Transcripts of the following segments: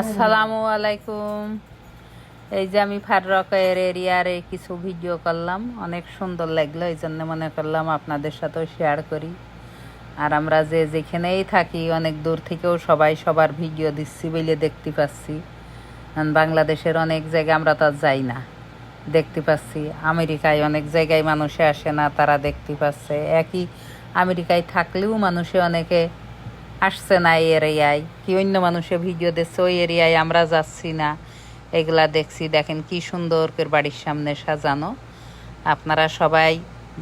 আসসালামু আলাইকুম। এই যে আমি ফাররকের এরিয়ার কিছু ভিডিও করলাম। অনেক সুন্দর লাগল, এই জন্য মনে করলাম আপনাদের সাথেও শেয়ার করি। আর আমরা যে যেখানেই থাকি, অনেক দূর থেকেও সবাই সবার ভিডিও দিচ্ছি বলে দেখতে পাচ্ছি। বাংলাদেশের অনেক জায়গায় আমরা তো যাই না। দেখতে পাচ্ছি, আমেরিকায় অনেক জায়গায় মানুষে আসে না, তারা দেখতে পাচ্ছে। একই আমেরিকায় থাকলেও মানুষে অনেকে আসছে না এই এরিয়ায়। কি অন্য মানুষে ভিডিও দিচ্ছে ওই এরিয়ায় আমরা যাচ্ছি না। এগুলা দেখছি, দেখেন কি সুন্দর করে বাড়ির সামনে সাজানো। আপনারা সবাই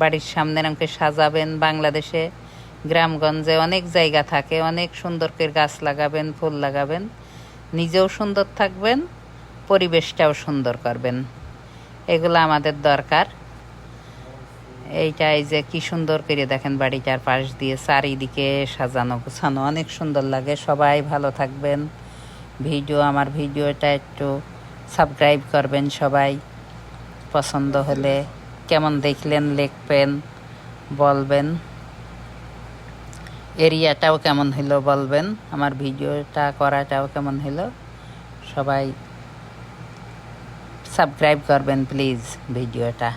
বাড়ির সামনে আমাকে সাজাবেন, বাংলাদেশে, গ্রামগঞ্জে অনেক জায়গা থাকে, অনেক সুন্দর করে গাছ লাগাবেন, ফুল লাগাবেন। নিজেও সুন্দর থাকবেন, পরিবেশটাও সুন্দর করবেন। এগুলো আমাদের দরকার। এইটা এই যে কি সুন্দর করে দেখেন বাড়িটার পাশ দিয়ে চারিদিকে সাজানো গোছানো, অনেক সুন্দর লাগে। সবাই ভালো থাকবেন। ভিডিও, আমার ভিডিওটা একটু সাবস্ক্রাইব করবেন সবাই। পছন্দ হলে কেমন দেখলেন, লিখবেন, বলবেন। এরিয়াটাও কেমন হলো বলবেন। আমার ভিডিওটা করাটাও কেমন হলো সবাই সাবস্ক্রাইব করবেন প্লিজ ভিডিওটা।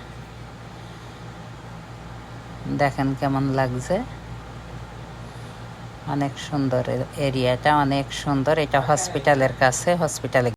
দেখেন কেমন লাগছে। অনেক সুন্দর এরিয়াটা অনেক সুন্দর। এটা হসপিটালের কাছে হসপিটালে